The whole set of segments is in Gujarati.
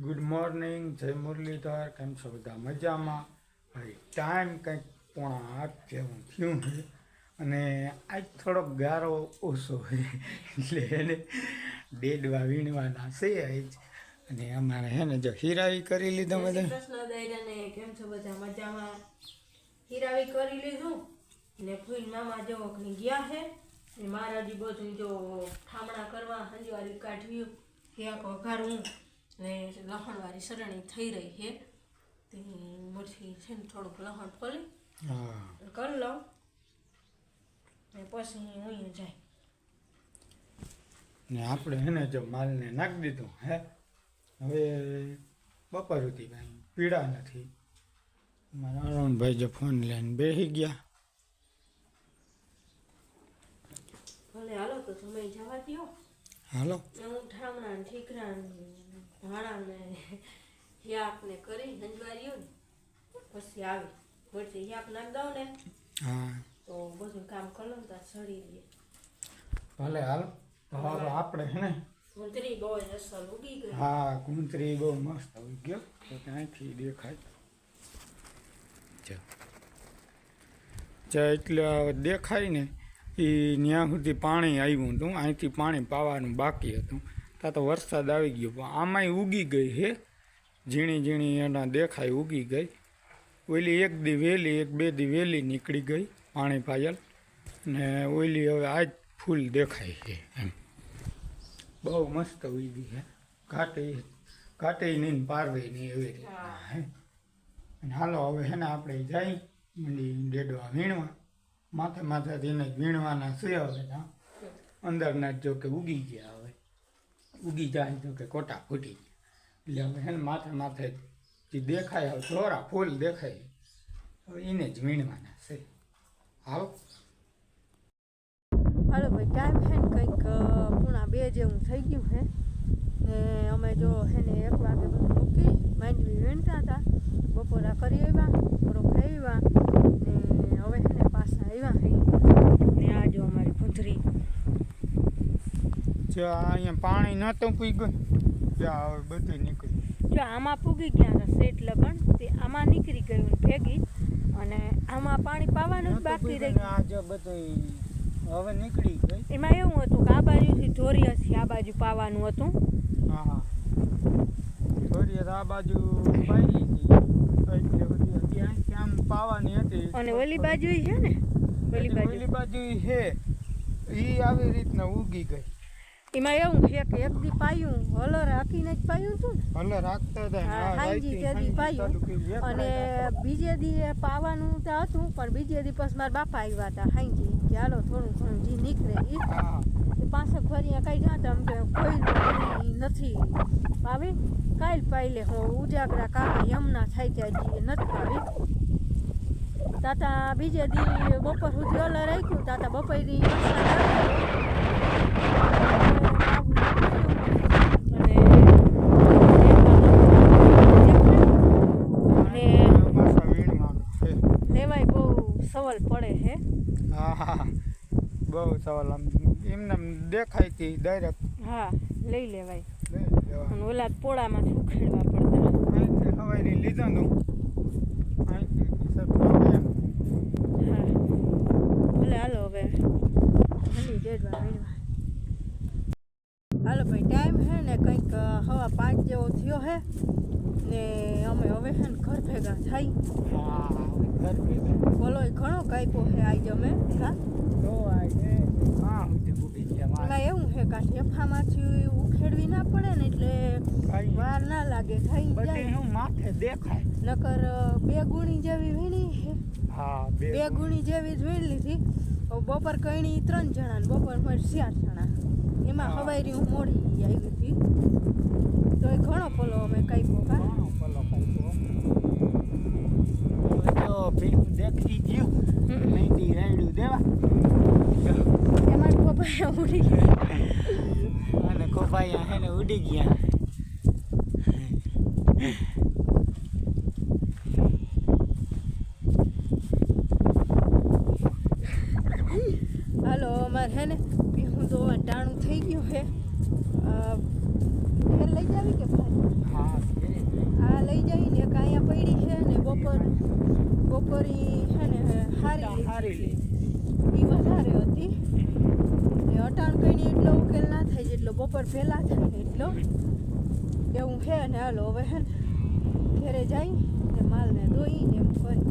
ગુડ મોર્નિંગ જય મુરલીધર કેમ છો બધા મજામાં? ભાઈ ટાઈમ કંઈક પોણા આઠ જેવું થયું છે. અને આજ થોડોક ગારો ઓછો હોય એટલે એને ડેડવા વીણવાના છે આજ. અને અમારે હે ને જો હીરાવી કરી લીધો બધા. કૃષ્ણ કેમ છો બધા મજામાં? હીરાવી કરી લીધું. ને ફૂલ મામા જો ગયા છે. ને મારા જી બધું જો ઠામણા કરવા હંજવારી કાઢવ્યું ક્યાંક વઘારવું ને લહણવાળી સરણી થઈ રહી છે. તે મોટી છે ને થોડુંક લહણ હા. કરી લઉં. ને પછી હું જાય. ને આપણે એને જો માલને નાખી દીધું હે? હવે બપોર સુધી કાંઈ પીડા નથી. મારા અરુણભાઈ જો ફોન લઈને બેસી ગયા. ભલે હાલો તો તમે જવા દ્યો. હાલો. હું ઠામણા ઠીકરા ભાણા ને યાક ને કરી હંજવાર્યું ને. પછી આવી. પછી હિયાક નાખ દઉં ને. હા. તો બધું કામ કરો ને ત્યાં સડી રહે ભલે હાલો તો હવે આપણે હે ને? કુંતરી બહુ જ અસલ ઉગી ગઈ. હા કુંતરી બહુ મસ્ત આવી ગયો. તો ત્યાંથી દેખાય. જો એટલે દેખાય ને એ ત્યાં સુધી પાણી આવ્યું હતું. અહીંથી પાણી પાવાનું બાકી હતું. ત્યાં તો વરસાદ આવી ગયો પણ આમાંય ઉગી ગઈ હે. ઝીણી ઝીણી એના દેખાય ઉગી ગઈ. ઓલી એક દી વહેલી એક બે દી વહેલી નીકળી ગઈ પાણી પાયલ. ને ઓલી હવે આજ ફૂલ દેખાય છે એમ. બહુ મસ્ત ઉગી છે ઘાટે ઘાટે નહીં પારવે નહીં એવી રીતના હે. અને હાલો હવે હે ને આપણે જઈ મંડી ડેડવા વીણવા. માથે માથે એને જ વીણવાના છે હવે અંદરના જ જો કે ઉગી ગયા હવે ઉગી જાય તો કે કોટા ફૂટી ગયા. એટલે હવે હે માથે માથે જે દેખાય હવે ધોરા ફૂલ દેખાય હવે એને જ વીણવાના છે. આવો હાલો ભાઈ ટાઈમ છે ને કંઈક પૂણા બે જેવું થઈ ગયું છે. ને અમે જો હે ને એક વાગે બધું મૂકી માંડવી વીણતા હતા. બપોરા કરી આવ્યા થોડો ખાઈ આવ્યા ને હવે હે ને પાછા આવ્યા હે ને આ જો અમારી કુંથરી જો અહીંયા પાણી નહોતું પીગયું જો હવે બધું નીકળ્યું જો આમાં પૂગી ગયા હતા સેટ લગન તે આમાં નીકળી ગયું ભેગી અને આમાં પાણી પાવાનું જ બાકી રહી. ગયું આ જો બધું હવે નીકળી ગઈ. એમાં એવું હતું કે આ બાજુથી ધોરિયાથી આ બાજુ પાવાનું હતું. હા હા. થોડી આ બાજુ પાઈ હતી. એટલે બધી હતી આમ પાવાની હતી. અને ઓલી બાજુ છે ને? ઓલી બાજુ. ઓલી બાજુ છે. ઈ આવી રીતના ઉગી ગઈ. એમાં એવું છે કે એક દી પાયું હલર હાકીને જ પાયું હતું ને. ભલે રાખતા હતા હાંજી પાયું. ચાલુ કરી. એક અને બીજે દી પાવાનું તો હતું પણ બીજે દી પછી મારા બાપા આવ્યા હતા હાંજી કે હાલો થોડું ઘણું જી નીકળે એ પાસે તે પાછા ફરી કઈ ગયા હતા એમ કે કોઈ નથી પાવી કાલ પાઈ લે હું ઉજાગરા કાકા યમના થાય ત્યાં હજી નથી આવી તાતા બીજે દી બપોર સુધી ઓલા રાખ્યું તાતા બપોર દી વરસાદ અને પાછા વીણવાનું છે લેવાય બહુ સવાલ પડે છે હા હા બહુ સવાલ આમ એમને દેખાય દેખાયથી ડાયરેક્ટ હા લઈ લેવાય. અને ઓલા પોળામાંથી ઉખેડવા પડતા. અહીંથી હવાઈ લીધા નું. અહીંથી સરખા એમ. હા. ભલે હાલો હવે હાલો ભાઈ ટાઈમ છે ને કંઈક હવા પાંચ જેવો થયો છે ને ને ઘર ભેગા થાય. હા ઘર ભેગા. બોલો ઘણો કાપ્યો છે આજ અમે હા? તો આજે હા એવું છે કે આ ઠેફામાંથી ઉખેડવી ના પડે ને એટલે વાર ના લાગે થઈ જાય. હું માથે દેખાય. નકર બે ગુણી જેવી વીણી છે. હા બે ગુણી. જેવી જ વીણ લીધી. બપોર કઈણી ત્રણ જણા ને બપોર મારે ચાર જણા. એમાં હવાઈ હું મોડી આવી હતી. તો એ ઘણો પોલો અમે કાપ્યો કા ઘણો પલો કાપ્યો. હવે તો ભીનું દેખી ગયું. મહેંદી રાયડું દેવા. અને કોપાયા હે ને ઉડી ગયા હાલો અમારે હે ને હું તો ટાણું થઈ ગયું છે અ, ઘેર લઈ જાવી કે ભાઈ હા બપોરી છે ને હારી હારી એ વધારે હતી. ને અટાણ કઈ એટલો ઉકેલ ના થાય જેટલો બપોર પહેલાં થાય ને એટલો. એવું છે ને હાલો હવે હે ને ઘેરે જાય ને માલને ધોઈ ને એમ કરી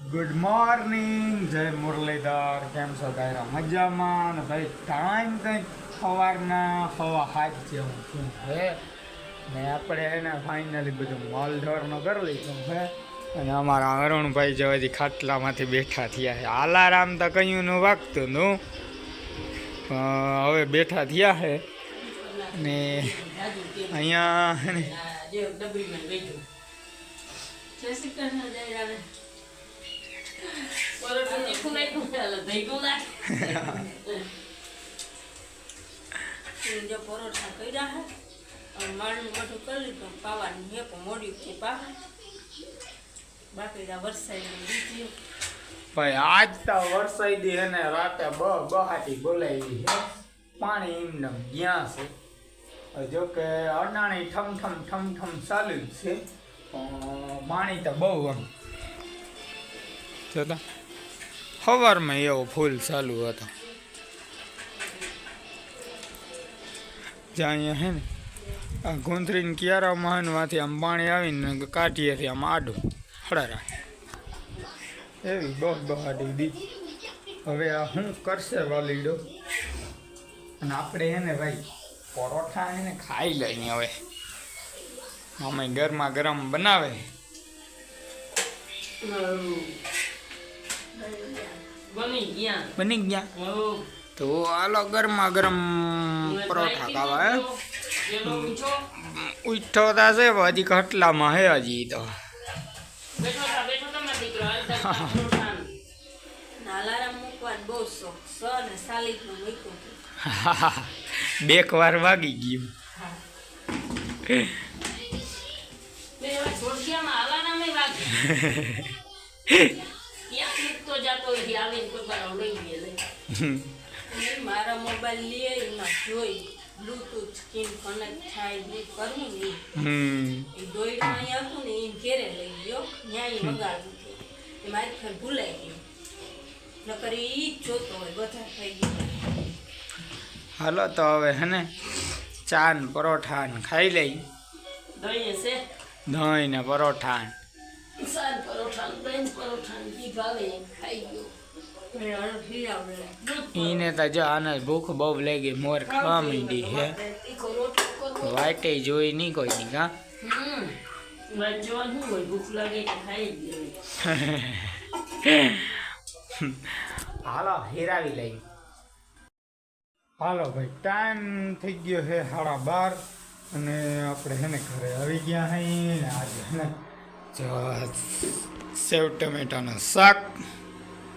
ગુડ મોર્નિંગ જય મુરલીધર. કેમ છો તારા? મજામાં? ને ભાઈ ટાઈમ કંઈક સવારના સવા હાથ જેવું શું છે ને આપણે એને ફાઇનલી બધું માલ ધોરણો કરી લીધું હે અને અમારા અરુણભાઈ જેવાથી ખાટલામાંથી બેઠા થયા છે. આલારામ તો કયું નું વાગતું નું હવે બેઠા થયા છે. ને અહીંયા જો પરોઠા કર્યા માળનું બધું કરી લીધું પાવાનું હે પણ મોડ્યું છે પા બાકી વરસાદની બીજી. ભાઈ, આજ તો વરસાદી અને રાતે બ બહાટી બોલાવી છે. પાણી એમને ગયા છે. જો કે અનાણી ઠમ ઠમ ઠમ ઠમ ચાલુ જ છે. પાણી તો બહુ આમ. જોતા? સવારમાં એવો ફૂલ ચાલુ હતો. જ્યાં અહીંયા હે ને આ ગુંથરીને કિયારા મહાનમાંથી આમ પાણી આવીને કાઢીએથી આમ આડું. હળારા. એવી બહુ બહાડી દી હવે આ શું કરશે વાલીડો? અને આપણે એને ભાઈ પરોઠા એને ખાઈ લઈએ હવે. અમે ગરમા ગરમ બનાવે. બની ગયા. બની ગયા? તો હાલો ગરમા ગરમ પરોઠા ખાવા હે? ઉઠો તા છે હજી ખટલામાં હે હજી તો. બે વાર વાગી ગયું. મારા મોબાઈલ લઈએ જોઈ. બ્લૂટૂથ સ્કીન કનેક્ટ થાય ને કરવું ને એ દોયડું અહીંયા હતું ને એ ઘેરે લઈ ગયો ન્યાય વગાડવું હતું. એ મારી ખર ભૂલાઈ ગયું. નકર એ જ જોતો હોય બધા થઈ ગયા. હાલો તો હવે હે ને ચા ને પરોઠા ને ખાઈ લઈ. દહીં છે દહીં ને પરોઠા ને. પરોઠા ને પરોઠા ને ભાવે ખાઈ ગયો. ઈને તો જો આને ભૂખ બહુ લાગી, મોર ખાવા માંડી હે વાટે જોઈ નહીં કોઈ ની કા. હાલો, હેરાવી લઈ. હાલો ભાઈ ટાઈમ થઈ ગયો છે સાડા બાર અને આપણે હેને ઘરે આવી ગયા હે. આજે હેને સેવ ટમેટાનું શાક.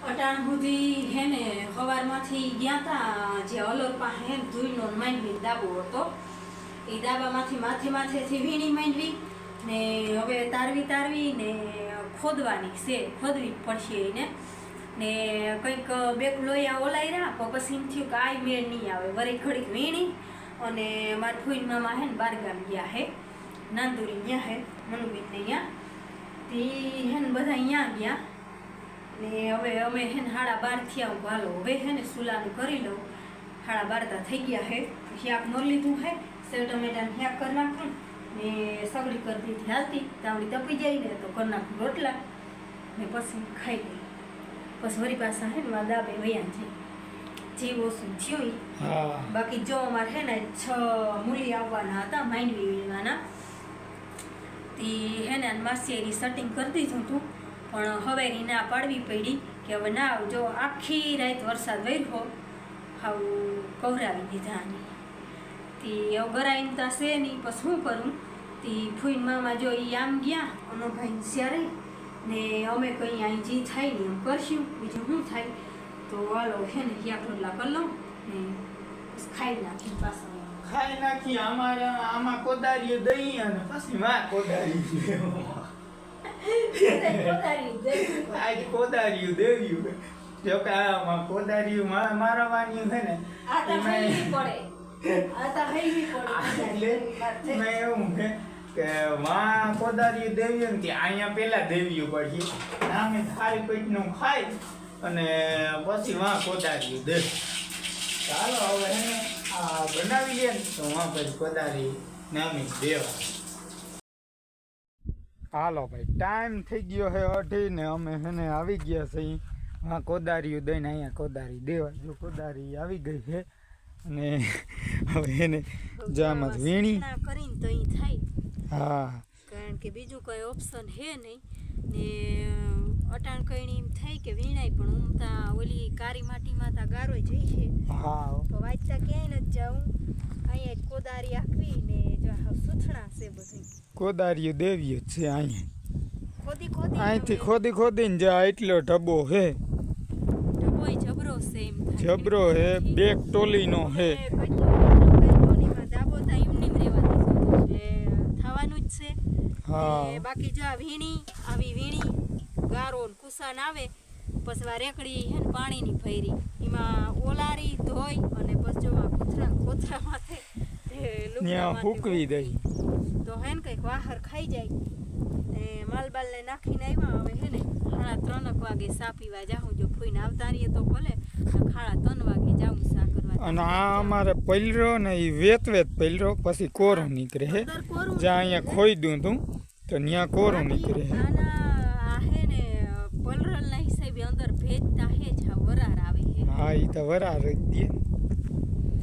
અટાણ સુધી હે ને સવારમાંથી ગયા તા જે અલર પાસે ધૂળનો માંડવી દાબો હતો. એ દાબામાંથી માથે માથેથી વીણી માંડવી ને હવે તારવી તારવી ને ખોદવાની છે, ખોદવી પડશે એને. ને કંઈક બેક લોયા ઓલાયરા તો પછી એમ થયું કે આ મેળ નહીં આવે. વરે ઘડીક વીણી અને મારા ફૂઈન મામા હે ને બારગામ ગયા હે, નાંદુરી ગયા હે મનુબીન અહીંયા. તે હે ને બધા અહીંયા ગયા. ને હવે અમે હે ને હાડા બાર થયા હું હાલો. હવે હે ને સુલાનું કરી લઉં. હાડા બારતા થઈ ગયા હે. શાક ન લીધું હે. સેવ ટમેટાને શાક કરી નાખું. ને સગડી કરી દીધી હાલતી તાવડી તપી જાય ને તો કરી નાખું રોટલા. ને પછી ખાઈ ગઈ પછી વરી પાછા હે ને મારા દાબે વયા છે જીવ ઓછું થયું બાકી જો અમારે હે ને છ મૂલી આવવાના હતા માંડવી વીણવાના તે હે ને માસી એની સેટિંગ કરી દીધું હતું પણ હવે એની ના પાડવી પડી કે હવે ના આવજો આખી રાત વરસાદ વર્યો હાવ કવરાવી દીધા આને. તી હવે ગરાઈને છે નહીં પછી શું કરું? તી ફૂઈન મામા જો એ આમ ગયા અનોભાઈ સ્યારે ને અમે કંઈ અહીં જે થાય ને એમ કરશું, બીજું શું થાય? તો હાલો છે ને, ક્યાં રોટલા કરી લઉં, ને ખાઈ નાખી પાછા. ખાઈ નાખી અમારા આમાં કોદારીઓ દઈ અને પછી માં કોદારી આજ કોદારીઓ દેવ્યું. જો કે આમાં કોદારીઓ મા- મારવાની છે ને આ તો હૈવી પડે. આ તો હૈવી પડે. એટલે મેં એવું કે કે વાં કોદારી દેવીઓ ને અહીંયા પેલા દેવ્યું પડી નામે થાળી પેટનું ખાય અને પછી વાં કોદારી દે. ચાલો હવે આ બનાવી લે ને તો વાં પછી કોદારી નામી દેવા હાલો ભાઈ ટાઈમ થઈ ગયો હે અઢી ને અમે હેને આવી ગયા છે હા કોદારીઓ દઈને અહીંયા કોદારી દેવા જો કોદારી આવી ગઈ છે. અને હવે એને જામાં વીણી. કરીને તો અહીં થાય. હા. કારણ કે બીજું કોઈ ઓપ્શન હે નહીં. ને અટાણ કઈ એમ થાય કે વીણાય પણ હું તા ઓલી કારી માટીમાં તા ગારો જઈ છે. હા. તો વાંચતા ક્યાંય નથી જાઉં. અહીંયા કોદારી આખવી ને જો છે બધું. કોદારીઓ દેવીઓ છે અહીંયા. ખોદી ખોદી અહીંથી ખોદી ખોદીને જ્યાં એટલો ઢબો હે. ઢબોય જબરો છે એમ જબરો હે બેક ટોલીનો હે. જ હા. બાકી જો આ વીણી આવી વીણી ગારો કુસાન આવે પછી આ રેકડી હે ને પાણીની ફેરી એમાં ઓલારી ધોઈ અને પછી જો આ કોથરા કોથરા માથે હૂકવી દઈ. તો હે ને કંઈક વાહર ખાઈ જાય. ને માલબાલને નાખીને આવ્યા હવે હે ને. ખાડા ત્રણક વાગે સા પીવા જાઉં જો ફૂઈને આવતા રહીએ તો ભલે. ખાડા ત્રણ વાગે જાઉં સા કરવા. અને આ અમારે પલરો ને એ વેત વેત પલરો. પછી કોરો નીકળે જ્યાં અહીંયા ખોઈ દઉં તું તો ત્યાં કોરો નીકળે હે આના આ હે ને પલરલના અંદર ભેજતા હે વરાર આવે હે. હા એ તો વરાર જ દે.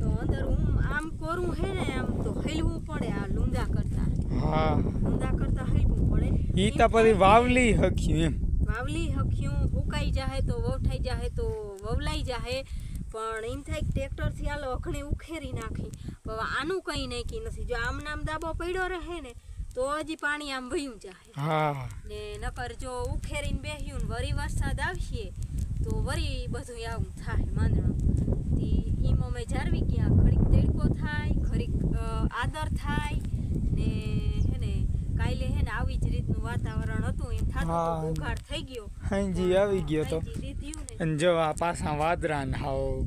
તો અંદર હું આમ કરું હે ને આમ તો હલવું પડે આ લૂંદા કરતા. હા. લુંગા કરતા હલવું પડે. ઈ તો પછી વાવલી હખ્યું એમ. વાવલી હખ્યું હુકાઈ જાહે તો વવઠાઈ જાહે તો વવલાઈ જાહે. પણ એમ થાય કે ટ્રેક્ટરથી આલો અખણે ઉખેરી નાખી. પણ આનું કંઈ નાખી નથી. જો આમ નામ દાબો પડ્યો રહે ને તો હજી પાણી આમ વહ્યું જાય હા. ને નકર જો ઉખેરીને બેહ્યું ને વરી વરસાદ આવશે તો વરી બધું આવું થાય માંદણ. ઈમ અમે જાળવી ગયા ઘડીક તેડકો થાય ઘડીક આદર થાય ને હે ને કાલે હે ને આવી જ રીતનું વાતાવરણ હતું એમ થાતું. ઉઘાડ થઈ ગયો. હાંજી આવી ગયો તો. અને જો આ પાછા વાદરા ને હાવ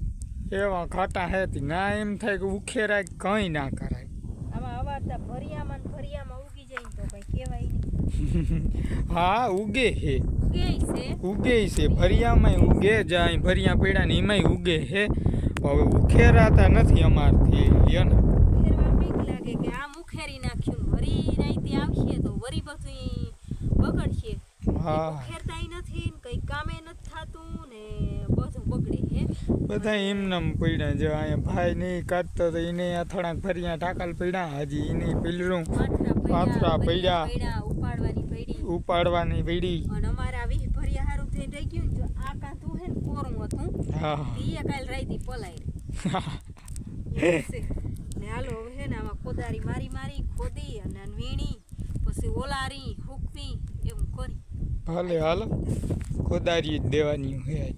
એવા ખાટા હેતી ના એમ થાય કે ઉખેરાય કંઈ ના કરાય આમાં અવારતા ભરિયામાં ને ભરિયામાં ઉગી જાય ને તો કઈ કહેવાય નહીં હા ઉગે હે. ઉગે છે. ભરિયામાં ઉગે જાય ભરિયા પડ્યા ને એમાંય ઉગે હે. હવે ઉખેરાતા નથી અમારથી લ્યો ને. લાગે કે આમ ઉખેરી નાખ્યું વરી રાઈતે આવશે તો વરી બધું બગડશે. હા. ઉખેરતાય નથી કઈ કામે નથી થાતું ને બધું બગડે હે. બધા એમનેમ પડ્યા જો અહીંયા ભાઈ નહીં કાઢતો તો એને આ થોડાક ફરિયા ટાકલ પડ્યા હજી એને પીલરું. પાથરા પડ્યા. ઉપાડવાની વીડી. ઉપાડવાની અમારે આ વીહ ભર્યા હારું થઈને રહી ગયું જો આ કાંતું હે ને કોરું હતું હા. ઈ કાલ રાઈતી પલાઈ ને હાલો હવે હે ને આમાં કોદારી મારી મારી ખોદી અને વીણી પછી ઓલારી હુકવી એવું કરી. ભલે હાલો. કોદારી જ દેવાની હે આજ.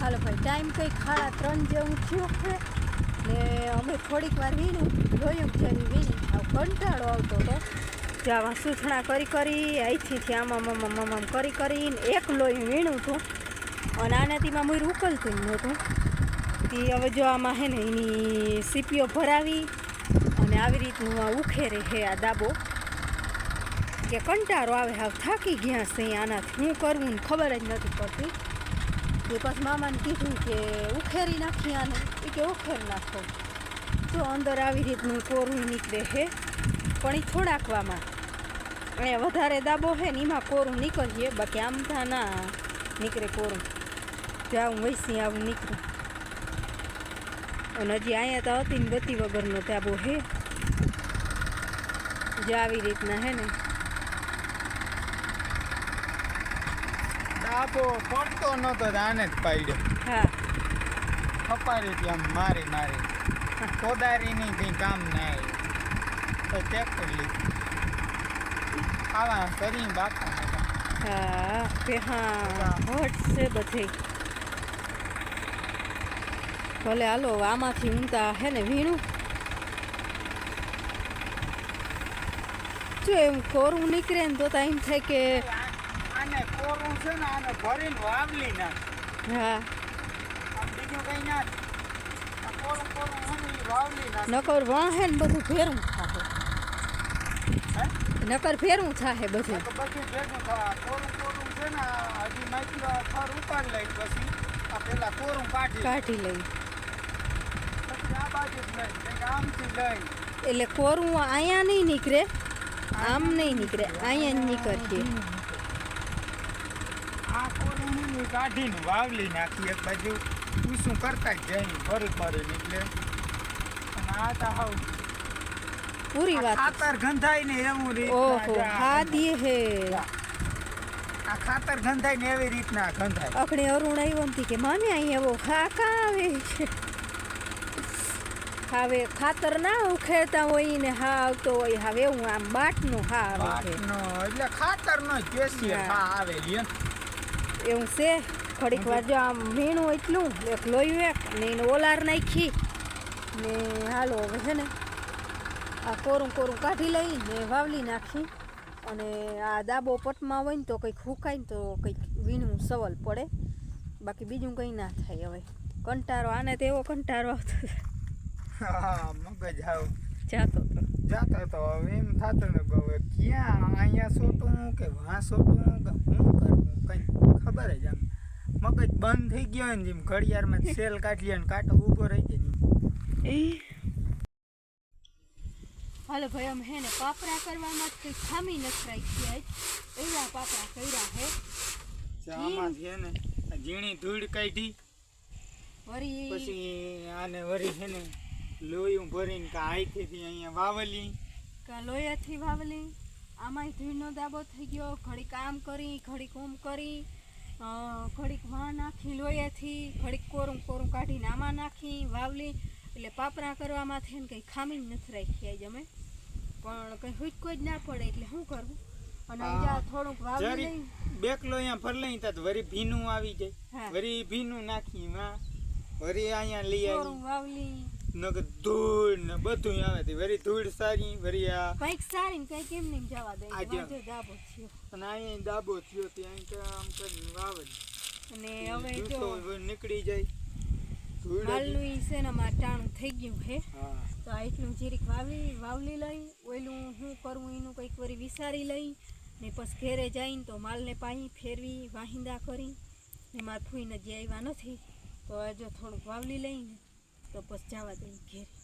હાલો ભાઈ ટાઈમ કઈ ખાડા ત્રણ જેવું થયું છે? ને અમે થોડીક વાર વીણું જોયું જેની વીણી, આવ કંટાળો આવતો હતો. જે આમાં સૂથણા કરી કરી, અહીંથી ત્યાં આમ આમ આમ કરી કરીને એક લોહી વીણું હતું. અને આનાથીમાં મુર ઉકલતું નહોતું. તે હવે જો આમાં હે ને એની સીપીઓ ભરાવી અને આવી રીતનું આ ઉખેરે હે આ દાબો કે કંટાળો આવે, હાવ થાકી ગયા છે આનાથી. શું કરવું ખબર જ નથી પડતી. એ પછી મામાને કીધું કે ઉખેરી નાખી આને. કે ખેર નાખો. તો અંદર આવી રીતનું કોરું નીકળે છે પણ એ થોડાકવામાં. અને વધારે દાબો છે ને એમાં કોરું નીકળીએ બાકી આમ થા ના નીકળે કોરું. જાઉં વૈસી આવું નીકળે. અને હજી અહીંયા તો હતી ને બત્તી વગરનો દાબો છે જે આવી રીતના હે ને. ડાબો પડતો નતો આને જ પાડ્યો. હા. ખપારી આમ મારી મારી. કોદારીની કંઈ કામ ના આવ્યું તો ટ્રેક્ટર લીધું આવા કરી બાપા હા કે હા હટ છે બધે. ભલે હાલો આમાંથી ઊંઘતા હે ને વીણું. જો એમ કોરું નીકળે ને તો તો એમ થાય કે આને કોરું છે ને આને ભરીને વાવલી નાખ. હા. ના નકર વાહે બધું ફેરવું નકર ફેરવું થાહે બધું. બધું ભેગું થાય કોરું કોરું છે ને હજી માઇક્રો થર ઉપાડ લઈ પછી આ પેલા કોરું કાઢી કાઢી લઈ. પછી આ બાજુ જ લઈ આમથી લઈ. એટલે કોરું અહીંયા નહીં નીકળે આમ નહીં નીકળે અહીંયા નીકળશે આ કોરું કાઢીને વાવલી નાખી એક બાજુ. ઊંચું કરતા જઈ ફરી ફરી નીકળે. અને આ તો હાવ પૂરી વાત. ખાતર ગંધાય ને એવું રીત ઓહો જ હા હે. આ ખાતર ગંધાય ને એવી રીતના ગંધાય. અખડે અરુણ આવ્યો નથી કે મને અહીંયા એવો ખા કા આવે છે. હવે ખાતર ના ઉખેતા હોય ને હા આવતો હોય હવે એવું આમ બાટનું હા આવે એટલે ખાતર નો દેશી હા. હા આવે એવું છે? ઘડીક વાર જો આમ વીણું એટલું એક લોહી એક ને એને ઓલાર નાખી. ને હાલો હવે છે ને આ કોરું કોરું કાઢી લઈ ને વાવલી નાખી. અને આ દાબો પટમાં હોય ને તો કંઈક હુકાય ને તો કંઈક વીણું સવલ પડે. બાકી બીજું કંઈ ના થાય હવે. કંટારો આને તો એવો કંટારો આવતો મગજ આવ. જાતો તો. જાતો તો હવે એમ થતો ને હવે ક્યાં અહીંયા સોટું કે વાં સોટું કે હું કરવું કંઈ ખબર જ આમ. મગજ બંધ થઈ ગયો ને જેમ ઘડિયાળમાં સેલ કાઢી અને કાંટો ઊભો રહી ગયો હાલો ભાઈ અમે હે ને પાપડા કરવામાં કંઈ ખામી નખરાઈ રાખી એવા પાપડા કર્યા હે. આમાં છે ને ઝીણી ધૂળ કાઢી. વરી પછી આને વરી છે ને લોહી ભરીને કે હાઈથી અહીંયા વાવલી. કા લોયાથી વાવલી? આમાંય ધૂળનો દાબો થઈ ગયો ઘડી કામ કરી ઘડી કોમ કરી. ઘડીક વા નાખી લોયાથી ઘડીક કોરું કોરું કાઢીને આમાં નાખી વાવલી. એટલે પાપરા કરવામાં થઈને કંઈ ખામી નથી રાખી આજ અમે. પણ કંઈ હુચકો જ ના પડે એટલે શું કરવું અને. અહીંયા થોડુંક વાવલી જરી લઈ. બેકલો અહીંયા ફરલાઈ તા તો વરી ભીનું આવી જાય. વરી ભીનું નાખી માં વરી અહીંયા લઈ આવી વાવલી નકર ધૂળ ને બધું આવે છે. વરી ધૂળ સારી વેરી આ કંઈક સારી ને કંઈક એમ નહીં જવા દે. આજે. દાબો થયો. અને અહીંયા દાબો થયો ત્યાં તો આમ કરીને વાવે. અને હવે જો નીકળી જાય. હાલનું ઈ છે ને મારે ટાણું થઈ ગયું હે. તો આ એટલું જીરીક વાવી વાવલી લઈ ઓયલું શું કરવું એનું કંઈક વરી વિચારી લઈ ને પછી ઘેરે જઈને તો માલને પાણી ફેરવી વાહિંદા કરી. ને મારા ફૂઈને જે આવ્યા નથી. તો આજે થોડુંક વાવલી લઈને તો પછી જવા દઈ ઘેરે.